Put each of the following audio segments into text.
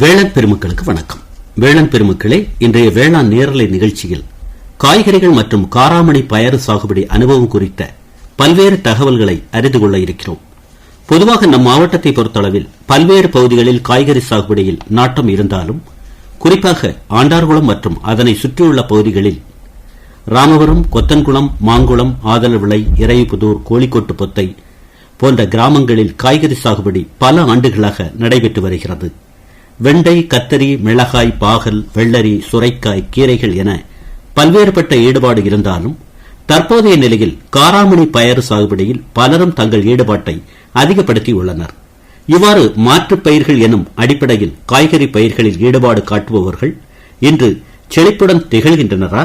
வேளாண் பெருமக்களுக்கு வணக்கம். வேளாண் பெருமக்களே இன்றைய வேளாண் நேரலை நிகழ்ச்சியில் காய்கறிகள் மற்றும் காராமணி பயறு சாகுபடி அனுபவம் குறித்த பல்வேறு தகவல்களை அறிந்து கொள்ள இருக்கிறோம். பொதுவாக நம் மாவட்டத்தை பொறுத்தளவில் பல்வேறு பகுதிகளில் காய்கறி சாகுபடியில் நாட்டம் இருந்தாலும் குறிப்பாக ஆண்டார்குளம் மற்றும் அதனை சுற்றியுள்ள பகுதிகளில் ராமபுரம் கொத்தன்குளம் மாங்குளம் ஆதலவிளை இறையபுதூர் கோழிக்கோட்டு பொத்தை போன்ற கிராமங்களில் காய்கறி சாகுபடி பல ஆண்டுகளாக நடைபெற்று வருகிறது. வெண்டை கத்தரி மிளகாய் பாகல் வெள்ளரி சுரைக்காய் கீரைகள் என பல்வேறுபட்ட ஈடுபாடு இருந்தாலும் தற்போதைய நிலையில் காராமணி பயறு சாகுபடியில் பலரும் தங்கள் ஈடுபாட்டை அதிகப்படுத்தியுள்ளனர் இவ்வாறு மாற்றுப் பயிர்கள் எனும் அடிப்படையில் காய்கறி பயிர்களில் ஈடுபாடு காட்டுபவர்கள் இன்று செழிப்புடன் திகழ்கின்றனரா?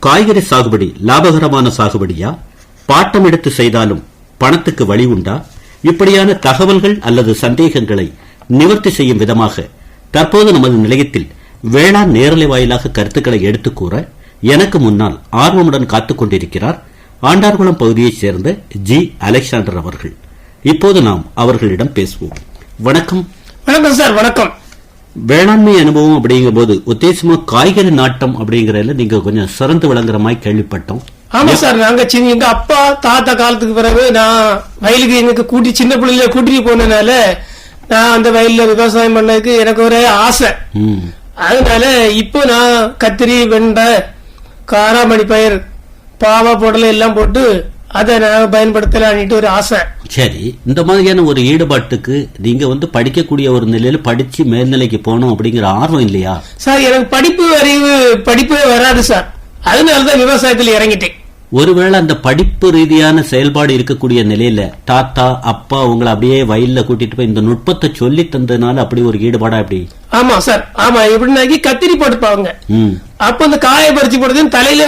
காய்கறி சாகுபடி லாபகரமான சாகுபடியா? பாட்டம் எடுத்து செய்தாலும் பணத்துக்கு வழி உண்டா? இப்படியான தகவல்கள் அல்லது சந்தேகங்களை நிவர்த்தி செய்யும் விதமாக தற்போது நமது நிலையத்தில் வேளாண் நேரலை வாயிலாக கருத்துக்களை எடுத்துக் கூற எனக்கு முன்னால் ஆர்வமுடன் காத்துக் கொண்டிருக்கிறார் ஆண்டார்குளம் பகுதியைச் சேர்ந்த ஜி. அலெக்சாண்டர் அவர்கள். இப்போது நாம் அவர்களிடம் பேசுவோம். வணக்கம். வணக்கம் சார் வணக்கம். வேளாண்மை அனுபவம் அப்படிங்கிற போது உத்தேசமா காய்கறி நாட்டம் அப்படிங்கறதுல நீங்க கொஞ்சம் சிறந்து விளங்குற மாதிரி கேள்விப்பட்டோம். ஆமா சார் நாங்க சின்ன எங்க அப்பா தாத்தா காலத்துக்கு பிறகு நான் வயலுக்கு எனக்கு கூட்டி சின்ன பிள்ளைல கூட்டிட்டு போனதுனால நான் அந்த வயல்ல விவசாயம் பண்ணதுக்கு எனக்கு ஒரே ஆசை. அதனால இப்போ நான் கத்திரி வெண்டை காராமணி பயிர் பாவா புடலை எல்லாம் போட்டு அதை நான் பயன்படுத்தலான்ட்டு ஒரு ஆசை. சரி இந்த மாதிரியான ஒரு ஈடுபாட்டுக்கு நீங்க வந்து படிக்கக்கூடிய ஒரு நிலையில படிச்சு மேல்நிலைக்கு போகணும் அப்படிங்கிற ஆர்வம் இல்லையா? சார் எனக்கு படிப்பு அறிவு படிப்பே வராது சார். அதனாலதான் விவசாயத்தில் இறங்கிட்டேன். ஒருவேளை அந்த படிப்பு ரீதியான செயல்பாடு இருக்கக்கூடிய நிலையில தாத்தா அப்பா உங்களை அப்படியே வயல்ல கூட்டிட்டு போய் இந்த நுட்பத்தை சொல்லி தந்ததுனால அப்படி ஒரு ஈடுபாடா அப்படி ஆமா சார். ஆமா எப்படின்னாக்கி கத்திரி போட்டுப்பாங்க. அப்ப அந்த காயை பறிச்சு போடுறது தலையில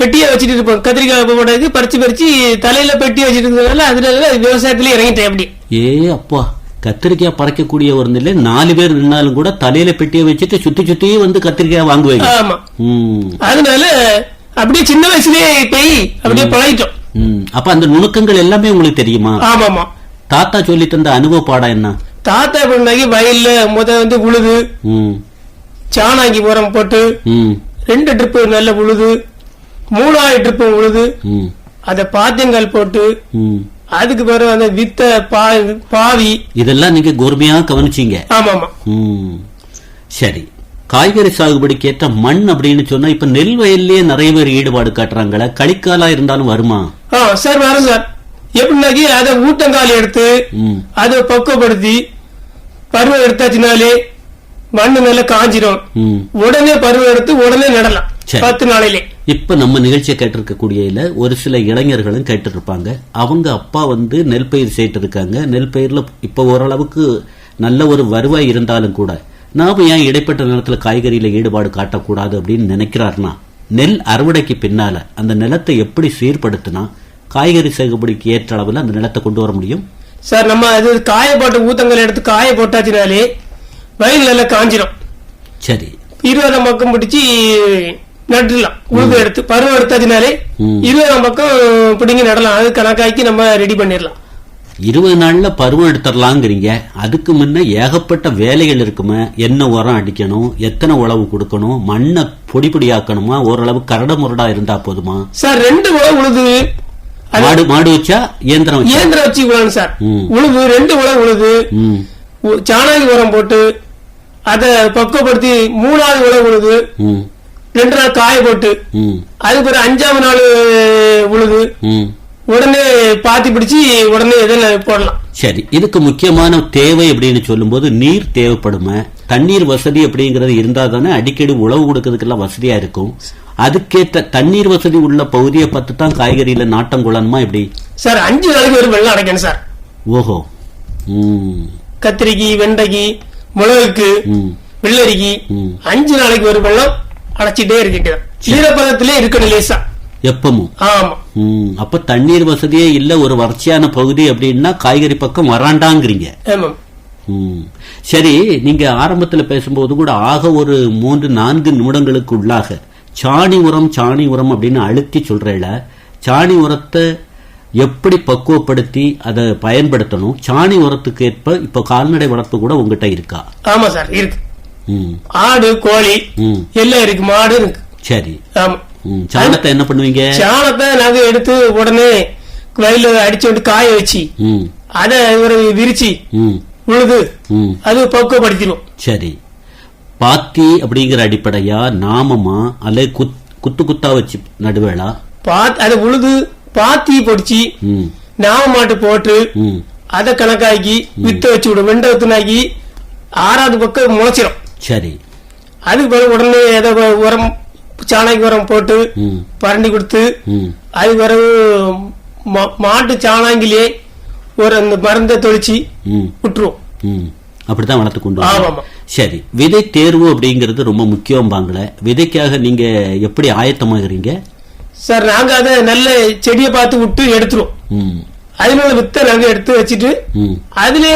பெட்டியை வச்சுட்டு இருப்போம். கத்திரிக்காய் போடுறதுக்கு பறிச்சு பறிச்சு தலையில பெட்டி வச்சுட்டு இருந்ததுனால அதனால விவசாயத்துல இறங்கிட்டேன் அப்படி ஏ அப்பா. கத்திரிக்காய் பறக்கக்கூடிய ஒரு நிலை நாலு பேர் நின்னாலும் கூட தலையில பெட்டியை வச்சுட்டு சுத்தி சுத்தி வந்து கத்திரிக்காய் வாங்குவீங்க. ஆமா. அதனால அப்படியே சின்ன வயசுலயே போய் அப்படியே பழகிட்டோம். அப்ப அந்த நுணுக்கங்கள் எல்லாமே உங்களுக்கு தெரியுமா? ஆமா ஆமா தாத்தா சொல்லி தந்த அனுபவ பாடம் என்ன? தாத்தா எப்படின்னாக்கி வயல்ல முத வந்து உழுது சாணாங்கி உரம் போட்டு ரெண்டு ட்ரிப்பு நல்ல உழுது மூணாவது ட்ரிப்பு உழுது அத பாத்தியங்கால் போட்டு அதுக்கு பிறகு அந்த வித்த பா- பாவி. இதெல்லாம் நீங்க கூர்மையா கவனிச்சீங்க. ஆமா ஆமா சரி. காய்கறி சாகுபடிக்கு ஏற்ற மண் அப்படின்னு சொன்னா இப்ப நெல் வயல்லயே நிறைய பேர் ஈடுபாடு காட்டுறாங்களே களிக்காலா இருந்தாலும் வருமா? ஆ சார் வரும் சார். எப்படின்னாக்கி அதை ஊட்டங்கால் எடுத்து அதை பக்குவப்படுத்தி பருவம் எடுத்தாச்சுனாலே மண்ணு மேல காஞ்சிரும். உடனே பருவம் எடுத்து உடனே நடலாம். பத்து நாளையிலே. இப்ப நம்ம நிகழ்ச்சியை கேட்டிருக்கக்கூடியல ஒரு சில இளைஞர்களும் கேட்டிருப்பாங்க. அவங்க அப்பா வந்து நெல் பயிர் செய்யிட்டு இருக்காங்க நெல் பயிர்ல இப்ப ஓரளவுக்கு நல்ல ஒரு வருவாய் இருந்தாலும் கூட நாம ஏன் இடைப்பட்ட நிலத்துல காய்கறியில ஈடுபாடு காட்டக்கூடாது அப்படின்னு நினைக்கிறாருன்னா நெல் அறுவடைக்கு பின்னால அந்த நிலத்தை எப்படி சீர்படுத்தினா காய்கறி சாகுபடிக்கு ஏற்ற அளவுல அந்த நிலத்தை கொண்டு வர முடியும்? சார் நம்ம அது காய போட்ட ஊத்தங்கால் எடுத்து காய போட்டாச்சுனாலே வயல் நல்லா காஞ்சிரும். சரி. இருபதாம் பக்கம் பிடிச்சி நட்டுலாம் உழுது எடுத்து பருவம் எடுத்தாச்சுனாலே. இருபதாம் பக்கம் பிடிங்கி நடலாம். அது கணக்காக்கி நம்ம ரெடி பண்ணிடலாம். இருபது நாள்ல பருவம் எடுத்துடலாங்கிறீங்க. அதுக்கு முன்ன ஏகப்பட்ட வேலைகள் இருக்குமே. என்ன உரம் அடிக்கணும் எத்தனை உழவு கொடுக்கணும் மண்ணை பொடி பொடியாக்கணுமா ஓரளவு கரடு முரடா இருந்தா போதுமா? சார் ரெண்டு உழவு உழுது. மாடு மாடு வச்சா இயந்திரம் இயந்திரம் வச்சு உழணும் சார். உழுது ரெண்டு உழவு உழுது. சாணாகி உரம் போட்டு அதை பக்குவப்படுத்தி மூணாவது உழவு உழுது. ரெண்டு நாள் காய போட்டு. அதுக்கு பிறகு அஞ்சாவது நாள் உழுது. உடனே பாத்தி பிடிச்சி உடனே இதில் போடலாம். சரி இதுக்கு முக்கியமான தேவை அப்படின்னு சொல்லும்போது நீர் தேவைப்படுமே. தண்ணீர் வசதி அப்படிங்கறது இருந்தா தானே அடிக்கடி உழவு கொடுக்கறதுக்கெல்லாம் வசதியா இருக்கும். அதுக்கேற்ற தண்ணீர் வசதி உள்ள பகுதியை பார்த்து தான் காய்கறியில நாட்டம் கொள்ளணுமா எப்படி? சார் அஞ்சு நாளைக்கு ஒரு வெள்ளம் அடைக்கணும் சார். ஓஹோ. கத்திரிக்கு வெண்டைக்கு மிளகுக்கு ம். வெள்ளரிக்கு ம். அஞ்சு நாளைக்கு ஒரு வெள்ளம் அடைச்சிட்டே இருக்கு ஈரப்பதத்திலே இருக்கணும் லேசா. எப்பமும். ஆமா. ம், அப்ப தண்ணீர் வசதியே இல்ல ஒரு வறட்சியான பகுதி அப்படின்னா காய்கறி பக்கம் வராண்டாங்கிறீங்க. சரி நீங்க ஆரம்பத்துல பேசும்போது கூட ஆக ஒரு மூன்று நான்கு நிமிடங்களுக்கு உள்ளாக சாணி உரம் சாணி உரம் அப்படின்னு அழுத்தி சொல்றேல சாணி உரத்தை எப்படி பக்குவப்படுத்தி அதை பயன்படுத்தணும்? சாணி உரத்துக்கு ஏற்ப இப்ப கால்நடை வளர்ப்பு கூட உங்ககிட்ட இருக்கா? ஆமா சார் இருக்கு. ம். ஆடு கோழி எல்லாம் இருக்கு மாடு இருக்கு. சரி. ஆமா. சாணத்தை என்ன பண்ணுவீங்க? சாணத்தை நாங்க எடுத்து உடனே வயல்ல அடிச்சு விட்டு காய வச்சு ம். அதை ஒரு விரிச்சு ம். உழுது அது பக்குவப்படுத்திடும். சரி. பாத்தி அப்படிங்கிற அடிப்படையா நாமமா அல்லது குத் குத்து குத்தா வச்சு நடுவேளா? பாத் அதை உழுது பாத்தி பொடிச்சு நாம மாட்டு போட்டு அதை கணக்காக்கி வித்து வச்சு விடும். வெண்டை வித்துனாக்கி ஆறாவது பக்கம் முளைச்சிடும் சரி. அதுக்கு பிறகு உடனே ஏதோ உரம் சாணாக்கி உரம் போட்டு பரண்டி கொடுத்து அதுக்கு பிறகு மாட்டு சாணாங்கிலே ஒரு அந்த மருந்தை தொளிச்சு ம். விட்டுருவோம். ம். அப்படித்தான் வளர்த்து கொண்டு ஆமா, வரணும். ஆமா. சரி விதை தேர்வு அப்படிங்கிறது ரொம்ப முக்கியம் பாங்கள விதைக்காக நீங்க எப்படி ஆயத்தமாகறீங்க? சார் நாங்க அதை நல்ல செடியை பார்த்து விட்டு எடுத்துருவோம். ம். அதனால வித்தை நாங்க எடுத்து வச்சுட்டு அதிலே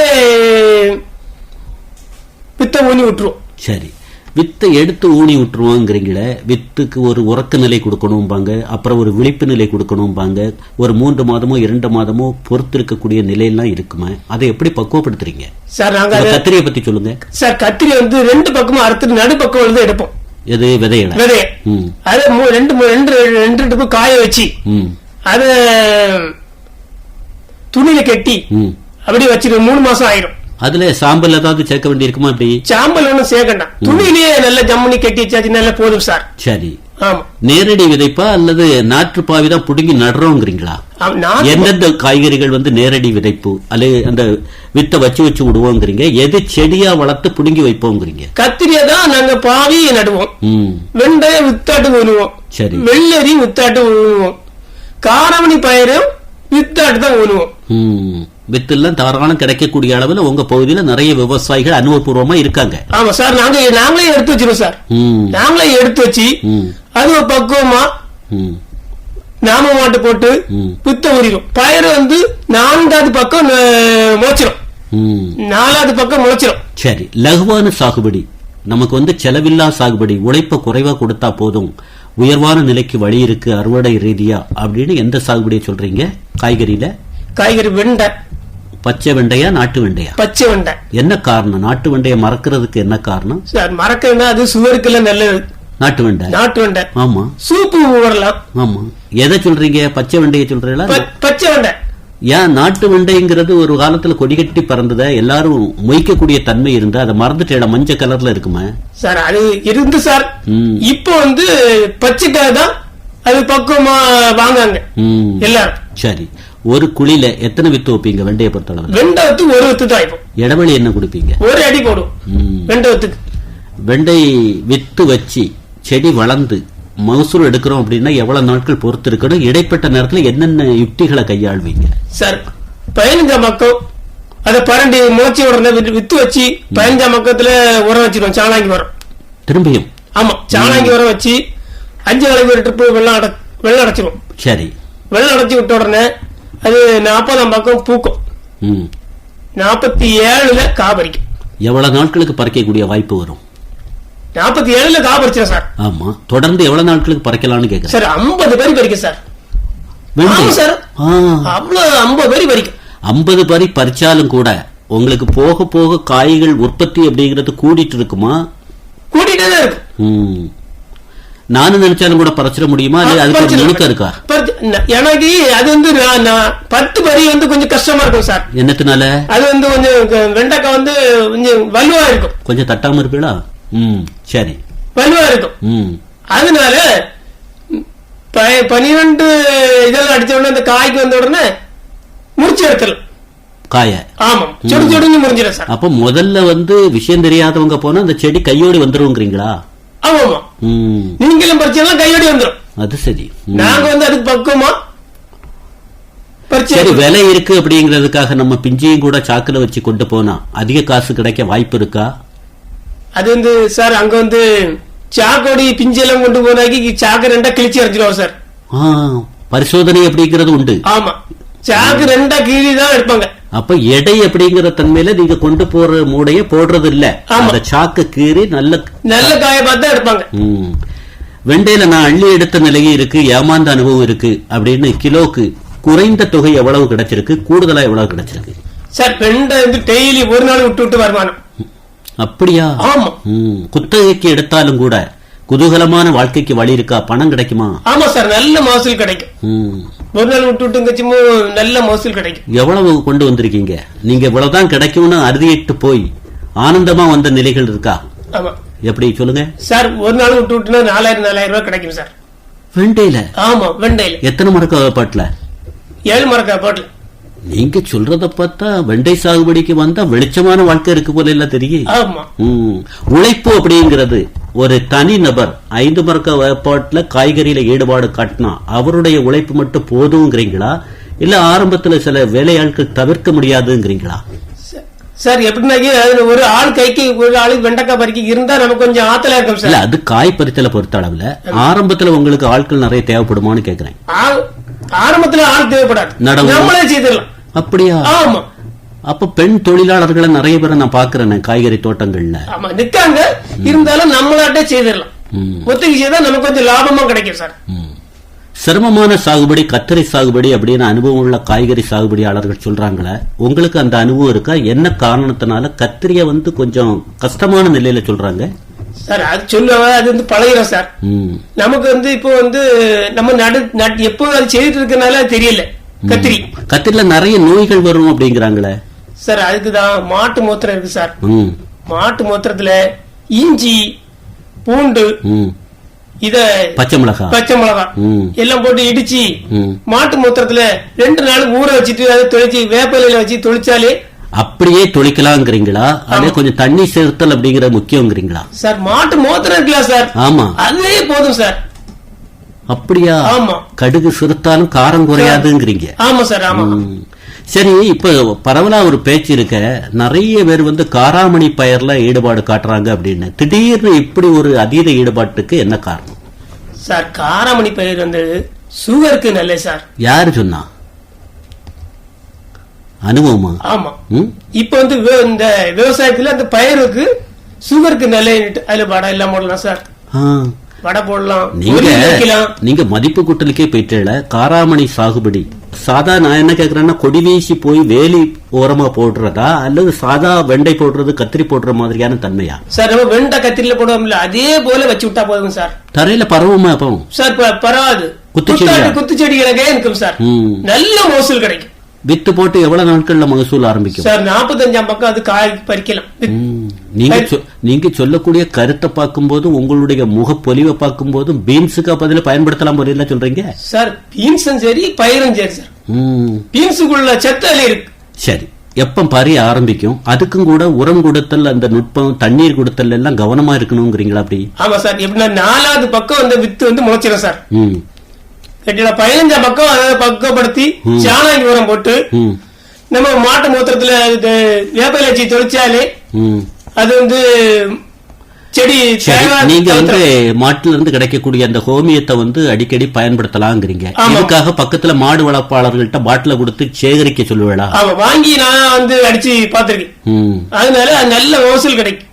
வித்தை ஊனி விட்டுருவோம். சரி. வித்தை எடுத்து ஊனி விட்டுருவோங்கிறீங்களே வித்துக்கு ஒரு உறக்க நிலை கொடுக்கணும்பாங்க அப்புறம் ஒரு விழிப்பு நிலை கொடுக்கணும்பாங்க ஒரு மூன்று மாதமோ இரண்டு மாதமோ பொறுத்து இருக்கக்கூடிய நிலையெல்லாம் இருக்குமே? அதை எப்படி பக்குவப்படுத்துறீங்க? சார் நாங்க கத்திரியை பத்தி சொல்லுங்க. சார் கத்திரி வந்து ரெண்டு பக்கமும் அறுத்துட்டு நடுப்பக்கம் வந்து எடுப்போம். எது விதையில விதைய. அதை ரெண்டு ரெண்டு ரெண்டு ரெண்டு காய வச்சு அத துணியில கட்டி அப்படியே வச்சிரு மூணு மாசம் ஆயிரும். அதுல சாம்பல் ஏதாவது சேர்க்க வேண்டியிருக்குமா அப்படி சாம்பல் ஒண்ணும் சேர்க்கண்டாம் துணியிலேயே நல்ல ஜம்முனி கட்டி வச்சாச்சு நல்லா போதும் சார். சரி. ஆமா. நேரடி விதைப்பா அல்லது நாற்று பாவி தான் புடுங்கி நடுறோங்கிறீங்களா? எந்தெந்த காய்கறிகள் வந்து நேரடி விதைப்பு? அல்லது அந்த வித்தை வச்சு வச்சு விடுவோங்கிறீங்க. எது செடியா வளர்த்து புடுங்கி வைப்போங்கிறீங்க? கத்திரியை தான் நாங்க பாவி நடுவோம். ம். வெண்டைய வித்தாட்டு ஊனுவோம் சரி. வெள்ளரி வித்தாட்டு ஊனுவோம் காரமணி பயிரும் வித்தாட்டு தான் ஊனுவோம் ம் வித்தெல்லாம் தாராளம் கிடைக்கக்கூடிய அளவுல உங்க பகுதியில நிறைய விவசாயிகள் அனுபவபூர்வமா இருக்காங்க. ஆமா சார் நாங்க நாங்களே எடுத்து வச்சிருவோம் சார். நாங்களே எடுத்து வச்சு அது பக்குவமா நாம மாட்டு போட்டு. வித்த உரிடும் பயிர் வந்து நான்காவது பக்கம் அஹ், முளைச்சிரும். ம். நாலாவது பக்கம் முளைச்சிரும். சரி லகுவான சாகுபடி. நமக்கு வந்து செலவில்லா சாகுபடி. உழைப்ப குறைவா கொடுத்தா போதும். உயர்வான நிலைக்கு வழி இருக்கு அறுவடை ரீதியா அப்படின்னு எந்த சாகுபடியை சொல்றீங்க? காய்கறியில? காய்கறி வெண்டை. பச்சை வெண்டையா நாட்டு வெண்டையா? பச்சை வெண்டை. என்ன காரணம்? நாட்டு வெண்டையை மறக்கிறதுக்கு என்ன காரணம்? சார் மறக்கணும்னா அது சுகருக்கெல்லாம் நல்லது நாட்டு வெண்டை. நாட்டு வெண்டை. ஆமா. சூப்பு வரலாம் ஆமா. எதை சொல்றீங்க? பச்சை வெண்டையை சொல்றீங்களா? பச்சை வெண்டை. ஏன் நாட்டு வெண்டைங்கிறது ஒரு காலத்துல கொடிகட்டி பறந்தத? எல்லாரும் மொய்க்கக்கூடிய தன்மை இருந்தா அதை மறந்துட்டேடா மஞ்சள் கலர்ல இருக்குமா. சார் அது இருந்து சார். இப்போ வந்து பச்சைக்காய் தான் அது பக்குவமா வாங்காங்க எல்லாரும். சரி. ஒரு குழியில எத்தனை வித்து வைப்பீங்க? வெண்டையை பொறுத்தளவு வெண்டை வித்து ஒரு வித்து தான் இடைவெளி என்ன கொடுப்பீங்க? ஒரு அடி போடும். வெண்டை வித்துக்கு. வெண்டை வித்து வச்சு செடி வளர்ந்து மகசூல் எடுக்கிறோம் அப்படின்னா எவ்வளவு நாட்கள் பொறுத்து இருக்கணும் இடைப்பட்ட நேரத்துல என்னென்ன யுக்திகளை கையாள்வீங்க? சார் பதினஞ்சாம் பக்கம் அதை பரண்டி முளைச்சி உடனே வித்து- வச்சு பதினஞ்சாம் பக்கத்துல உரம் வச்சிருவோம். சாணாங்கி உரம். திரும்பியும். ஆமா சாணாங்கி உரம் வச்சு அஞ்சு ஒரு ட்ரிப்பு வெள்ளம் அட வெள்ளம் அடைச்சிரும் சரி. வெள்ளம் அடைச்சி விட்ட உடனே அது நாற்பதாம் பக்கம் பூக்கும். ம். நாற்பத்தி ஏழுல காபரிக்கும். எவ்வளவு நாட்களுக்கு பறிக்கக்கூடிய வாய்ப்பு வரும்? நாற்பத்தி ஏழுல காபரிச்சிடும் சார். ஆமா. தொடர்ந்து எவ்வளவு நாட்களுக்கு பறிக்கலாம்னு கேக்குறேன். சார் ஐம்பது பேர் பறிக்கும் சார். சார். ஆ. அவ்வளவு ஐம்பது பேர் பறிக்கும். ஐம்பது பறி பறிச்சாலும் கூட உங்களுக்கு போக போக காய்கள் உற்பத்தி அப்படிங்கிறது கூடிட்டு இருக்குமா? கூட்டிட்டே இருக்கு. ம். நானும் நினைச்சாலும் கூட பறிச்சிட முடியுமா? இல்ல அதுக்கு. நுணுக்கம் இருக்கா? எனக்கு அது வந்து பத்து பறி வந்து கொஞ்சம் கஷ்டமா இருக்கும் சார். என்னத்தினால? அது வந்து கொஞ்சம் வெண்டைக்காய் வந்து கொஞ்சம் வலுவா இருக்கும். கொஞ்சம் தட்டாம இருப்பீங்களா? ம் சரி. வலுவா இருக்கும். ம். அதனால பனிரெண்டு இதெல்லாம் அடிச்ச உடனே அந்த காய்க்கு வந்த உடனே முடிச்சு எடுத்துடலாம். காய. ஆமாம். சுடு சுடுன்னு முடிஞ்சிடும் சார். அப்ப முதல்ல வந்து விஷயம் தெரியாதவங்க போனா அந்த செடி கையோடு வந்துருங்கிறீங்களா? ஆமா ஆமா ம். நீங்களும் பறிச்செல்லாம் கையோடி வந்துடும் அது சரி. நாங்க வந்து அதுக்கு பக்குவமா சரி விலை இருக்கு அப்படிங்கிறதுக்காக நம்ம பிஞ்சையும் கூட சாக்குல வச்சு கொண்டு போனா அதிக காசு கிடைக்க வாய்ப்பு இருக்கா? அது வந்து சார் அங்க வந்து சாக்கோடி பிஞ்செல்லாம் கொண்டு போனாக்கி சாக்கு ரெண்டா கிழிச்சு அரைச்சிடுவோம் சார். பரிசோதனை அப்படிங்கிறது உண்டு. ஆமா. சாக்கு ரெண்டா கீழி தான் எடுப்பாங்க. அப்ப எடை அப்படிங்கிற தன்மையில நீங்க கொண்டு போற மூடைய போடுறது இல்ல. அந்த சாக்கு கீறி நல்ல நல்ல காய பார்த்து எடுப்பாங்க. வெண்டையில நான் அள்ளி எடுத்த நிலையும் இருக்கு ஏமாந்த அனுபவம் இருக்கு அப்படின்னு கிலோக்கு குறைந்த தொகை எவ்வளவு கிடைச்சிருக்கு? கூடுதலா எவ்வளவு கிடைச்சிருக்கு? சார் வெண்டை வந்து டெய்லி ஒரு நாள் விட்டு விட்டு வருமானம். அப்படியா? ஆமா. குத்தகைக்கு எடுத்தாலும் கூட குதூகலமான வாழ்க்கைக்கு வழி இருக்கா? பணம் கிடைக்குமா? ஆமா சார் நல்ல மகசூல் கிடைக்கும். ஒரு நாள் விட்டு விட்டு கச்சுமோ நல்ல மகசூல் கிடைக்கும். எவ்வளவு கொண்டு வந்திருக்கீங்க? நீங்க இவ்வளவுதான் கிடைக்கும்னு அறுதியிட்டு போய் ஆனந்தமா வந்த நிலைகள் இருக்கா? ஆமா. எப்படி சொல்லுங்க. சார் ஒரு நாள் விட்டு விட்டுனா நாலாயிரம் நாலாயிரம் ரூபாய் கிடைக்கும் சார். வெண்டையில ஆமா வெண்டையில எத்தனை மரக்க பாட்டுல ஏழு மரக்கா பாட்டில் நீங்க சொல்றத பார்த்தா வெண்டை சாகுபடிக்கு வந்தா வெளிச்சமான வாழ்க்கை இருக்கு போல எல்லாம் தெரியும். உழைப்பு அப்படிங்கிறது ஒரு தனி நபர் ஐந்து மரக்க வேப்பாட்டுல காய்கறியில ஈடுபாடு காட்டினா அவருடைய உழைப்பு மட்டும் போதுங்கிறீங்களா? இல்ல ஆரம்பத்துல சில வேலையாட்கள் தவிர்க்க முடியாதுங்கிறீங்களா? சார் எப்படின்னாக்கி அதுல ஒரு ஆள் கைக்கு ஒரு ஆளுக்கு வெண்டைக்காய் பறிக்க இருந்தா நமக்கு கொஞ்சம் ஆத்தலா இருக்கும் இல்ல சார் அது காய் பறித்தல பொறுத்த அளவுல ஆரம்பத்துல உங்களுக்கு ஆட்கள் நிறைய தேவைப்படுமான்னு கேக்குறேன். ஆரம்பத்துல ஆள் தேவைப்படாது. நம்மளே செய்திடலாம். அப்படியா? ஆமா. அப்ப பெண் தொழிலாளர்களை நிறைய பேரை நான் பாக்குறேன் காய்கறி தோட்டங்கள்ல. ஆமா நிக்காங்க. இருந்தாலும் நம்மளாட்டே செய்திடலாம். ம். ஒத்திகை செய்தா நமக்கு கொஞ்சம் லாபமா கிடைக்கும் சார். சிரமமான சாகுபடி கத்தரி சாகுபடி அப்படின்னு அனுபவம் உள்ள காய்கறி சாகுபடியாளர்கள் சொல்றாங்களே உங்களுக்கு அந்த அனுபவம் இருக்கா? என்ன காரணத்தினால கத்திரிய வந்து கொஞ்சம் கஷ்டமான நிலையில சொல்றாங்க? சார் அது சொல்லுவாங்க அது வந்து பழகிறோம் சார். நமக்கு வந்து இப்போ வந்து நம்ம நடு எப்போ அது செய்துட்டு இருக்கனால தெரியல. கத்திரி. கத்திரில நிறைய நோய்கள் வரும் அப்படிங்கிறாங்களே. சார் அதுக்குதான் மாட்டு மூத்திரம் இருக்கு சார். மாட்டு மூத்திரத்துல இஞ்சி பூண்டு. இத பச்சை மிளகா. பச்சை மிளகாய் ம். எல்லாம் போட்டு இடிச்சு. மாட்டு மூத்திரத்துல ரெண்டு நாளுக்கு ஊற வச்சுட்டு அதை தொளிச்சு வேப்பிலையில வச்சு தொளிச்சாலே அப்படியே தொளிக்கலாங்கிறீங்களா அதே கொஞ்சம் தண்ணி சேர்த்தல் அப்படிங்கிற முக்கியங்கிறீங்களா சார் மாட்டு மூத்திரம் இருக்குல்ல சார்? ஆமா. அதுவே போதும் சார். அப்படியா? ஆமா. கடுகு சிறுத்தாலும் காரம் குறையாதுங்கிறீங்க. ஆமா சார் ஆமா. சரி இப்ப பரவலா ஒரு பேச்சு இருக்க நிறைய பேர் வந்து காராமணி பயிர்ல ஈடுபாடு காட்டுறாங்க அப்படின்னு. திடீர்னு இப்படி ஒரு அதீத ஈடுபாட்டுக்கு என்ன காரணம்? சார் காராமணி பயிர் வந்து சுகருக்கு நல்ல சார். யாரு சொன்னா? அனுபவமா? ஆமா? இப்ப வந்து இந்த விவசாயத்துல அந்த பயிருக்கு சுகருக்கு நல்ல அதுல வடை எல்லாம் போடலாம் சார். வடை போடலாம். நீங்க நீங்க மதிப்பு கூட்டலுக்கே போயிட்டேல காராமணி சாகுபடி. சாதா நான் என்ன கேக்குறேன்னா கொடி வீசி போய் வேலி ஓரமா போடுறதா? அல்லது சாதா வெண்டை போடுறது கத்திரி போடுற மாதிரியான தன்மையா? சார் நம்ம வெண்டை கத்திரில போடுவோம்ல அதே போல வச்சு விட்டா போதும் சார். தரையில பரவுமா அப்போ சார் பரவாது குத்துச்செடியா? குத்தாட்டு குத்துச்செடிகளே இருக்கும் சார். நல்ல மகசூல் கிடைக்கும். வித்து போட்டு எவ்வளவு நாட்கள்ல மகசூல் ஆரம்பிக்கும்? சார் நாற்பத்தஞ்சாம் பக்கம் அது காய் பறிக்கலாம். நீங்க நீங்க சொல்லக்கூடிய கருத்தை பார்க்கும்போது உங்களுடைய முகப்பொலிவை பார்க்கும்போது பீன்ஸுக்கு பதில பயன்படுத்தலாம் போல சொல்றீங்க? சார் பீன்ஸும் சரி பயிரும் சரி சார். பீன்ஸுக்குள்ள சத்து இருக்கு. சரி. எப்ப பறி ஆரம்பிக்கும்? அதுக்கும் கூட உரம் கொடுத்தல் அந்த நுட்பம் தண்ணீர் கொடுத்தல் எல்லாம் கவனமா இருக்கணுங்கிறீங்களா அப்படி? ஆமா சார். எப்படின்னா நாலாவது பக்கம் அந்த வித்து வந்து முளைச்சிடும் சார். கேட்டீங்களா பதினஞ்சாம் பக்கம் அதை பக்குவப்படுத்தி சாணாங்கி உரம் போட்டு. நம்ம மாட்டு மூத்திரத்துல வச்சு தொளிச்சாலே ம். அது வந்து செடி நீங்க வந்து மாட்டுல இருந்து கிடைக்கக்கூடிய அந்த ஹோமியத்தை வந்து அடிக்கடி பயன்படுத்தலாங்கிறீங்க. இதுக்காக பக்கத்துல மாடு வளர்ப்பாளர்கள்ட்ட பாட்டில கொடுத்து சேகரிக்க சொல்லுவேளா ஆமா வாங்கி நான் வந்து அடிச்சு பார்த்திருக்கேன் ம். அதனால அது நல்ல மகசூல் கிடைக்கும்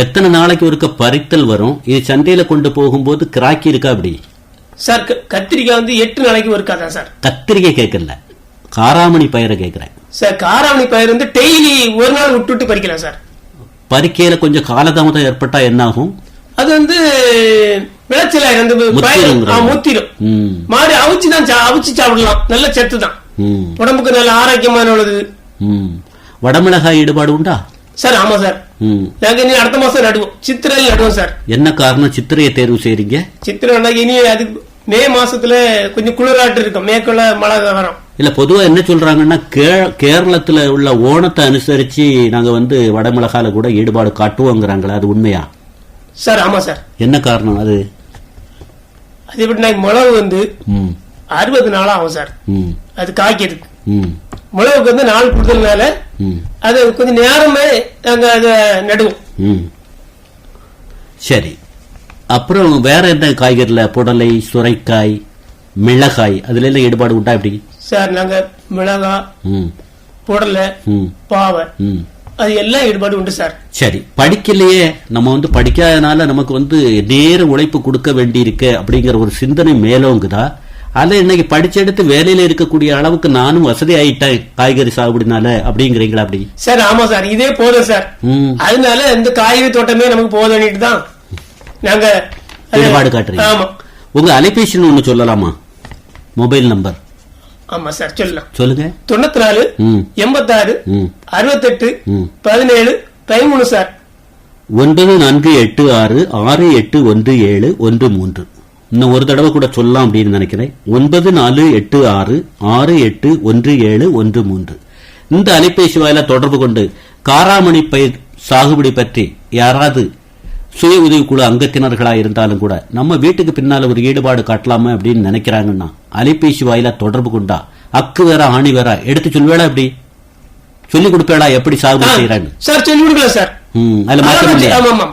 எத்தனை நாளைக்கு ஒருக்க பறித்தல் வரும் இது சந்தையில கொண்டு போகும்போது கிராக்கி இருக்கா அப்படி சார் கத்திரிக்காய் வந்து எட்டு நாளைக்கு ஒருக்கா தான் சார். கத்திரிக்கை கேட்கல. காராமணி பயிரை கேட்கிறேன். சார் காராமணி பயிர் வந்து டெய்லி ஒரு நாள் விட்டு விட்டு பறிக்கலாம் சார். பறிக்கையில கொஞ்சம் காலதாமதம் ஏற்பட்டா என்ன ஆகும் அது வந்து விளைச்சல. ஆ, முத்திரும். ம். மாறி அவிச்சு தான் அவிச்சு சாப்பிடலாம். நல்ல சத்து தான். உடம்புக்கு நல்ல ஆரோக்கியமான உள்ளது. வடமிளகாய் ஈடுபாடு உண்டா? சார் ஆமா சார். நாங்க இனி அடுத்த மாசம் நடுவோம் சித்திரையில் நடுவோம் சார். என்ன காரணம்? சித்திரையை தேர்வு செய்றீங்க? சித்திரை இனி அது மே மாசத்துல கொஞ்சம் குளிராட்டு இருக்கும். மேற்குள்ள மழை வரும் இல்ல பொதுவா என்ன சொல்றாங்கன்னா கேரளத்துல உள்ள ஓணத்தை அனுசரிச்சு நாங்க வந்து வடமிளகால கூட ஈடுபாடு காட்டுவோங்கிறாங்களா அது உண்மையா? சார் ஆமா சார். என்ன காரணம் அது? அது எப்படி நாங்க மிளகு வந்து. அறுபது நாள் ஆகும் சார். அது காய்க்கிறதுக்கு. மிளகுக்கு வந்து நாள் கொடுத்ததுனால ம். அது கொஞ்சம் நேரமே நாங்க அதை நடுவோம். சரி அப்புறம் வேற என்ன காய்கறில புடலை சுரைக்காய் மிளகாய் அதுல எல்லாம் ஈடுபாடு உண்டா எப்படி சார் நாங்க மிளகா ம். புடலை. பாவை. அது எல்லாம் ஈடுபாடு உண்டு சார் சரி படிக்கலையே நம்ம வந்து படிக்காதனால நமக்கு வந்து நேர உழைப்பு கொடுக்க வேண்டியிருக்கு அப்படிங்கிற ஒரு சிந்தனை மேலோங்குதா அல்ல இன்னைக்கு படிச்செடுத்து வேலையில இருக்கக்கூடிய அளவுக்கு நானும் வசதி ஆயிட்டேன் காய்கறி சாகுபடினால அப்படிங்கிறீங்களா அப்படி? சார் ஆமா சார். இதே போதும் சார். அதனால இந்த காய்கறி தோட்டமே நமக்கு போதும்னுட்டு தான் நாங்க அது- ஈடுபாடு காட்டுறீங்க. ஆமா. உங்க அலைபேசின்னு ஒண்ணு சொல்லலாமா? Mobile number. ஆமா சார் சொல்லலாம். சொல்லுங்க. தொண்ணூத்தி நாலு எண்பத்தாறு அறுபத்தெட்டு பதினேழு பதிமூணு சார். ஒன்பது நான்கு எட்டு ஆறு ஆறு எட்டு ஒன்று ஏழு ஒன்று மூன்று. இன்னும் ஒரு தடவை கூட சொல்லலாம் அப்படின்னு நினைக்கிறேன். ஒன்பது நாலு எட்டு ஆறு ஆறு எட்டு ஒன்று ஏழு ஒன்று மூன்று. இந்த அலைபேசி வாயில தொடர்பு கொண்டு காராமணி பயிர் சாகுபடி பற்றி யாராவது சுய உதவிக்குழு அங்கத்தினர்களா இருந்தாலும் கூட நம்ம வீட்டுக்கு பின்னால ஒரு ஈடுபாடு காட்டலாமா அப்படின்னு நினைக்கிறாங்கன்னா அலைபேசி வாயில தொடர்பு கொண்டா அக்கு வேற ஆணி வேற எடுத்து சொல்வேடா எப்படி? சொல்லி கொடுப்பேடா எப்படி சாகுபடி செய்யறாங்க சார் சொல்லி கொடுக்கலாம் சார். அதுல மாற்றம்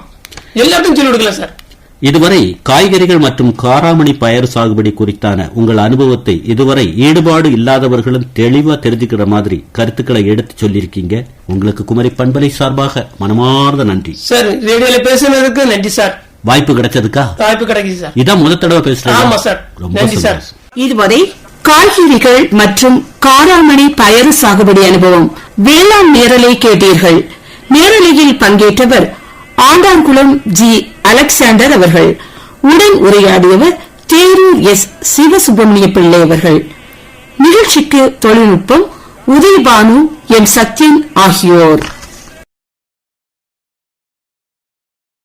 எல்லாத்தையும் சொல்லி கொடுக்கலாம் சார். இதுவரை காய்கறிகள் மற்றும் காராமணி பயறு சாகுபடி குறித்தான உங்கள் அனுபவத்தை இதுவரை ஈடுபாடு இல்லாதவர்களும் தெளிவா தெரிஞ்சுக்கிற மாதிரி கருத்துக்களை எடுத்து சொல்லியிருக்கீங்க. உங்களுக்கு குமரி பண்பலை சார்பாக மனமார்ந்த நன்றி. சார் ரேடியோல பேசுனதுக்கு நன்றி சார். வாய்ப்பு கிடைச்சதுக்கா? வாய்ப்பு கிடைக்குது சார். இதான் முத தடவை பேசுறேன் ஆமா சார். ரொம்ப நன்றி சார். இதுவரை காய்கறிகள் மற்றும் காராமணி பயறு சாகுபடி அனுபவம் வேளாண் நேரலை கேட்டீர்கள். நேரலையில் பங்கேற்றவர் ஆண்டாங்குளம் ஜி அலெக்சாண்டர் அவர்கள். உடன் உரையாடியவர் தேரூர் எஸ் சிவசுப்பிரமணிய பிள்ளை அவர்கள். நிகழ்ச்சிக்கு தொழில்நுட்பம் உதயபானு எம் சத்யன் ஆகியோர்.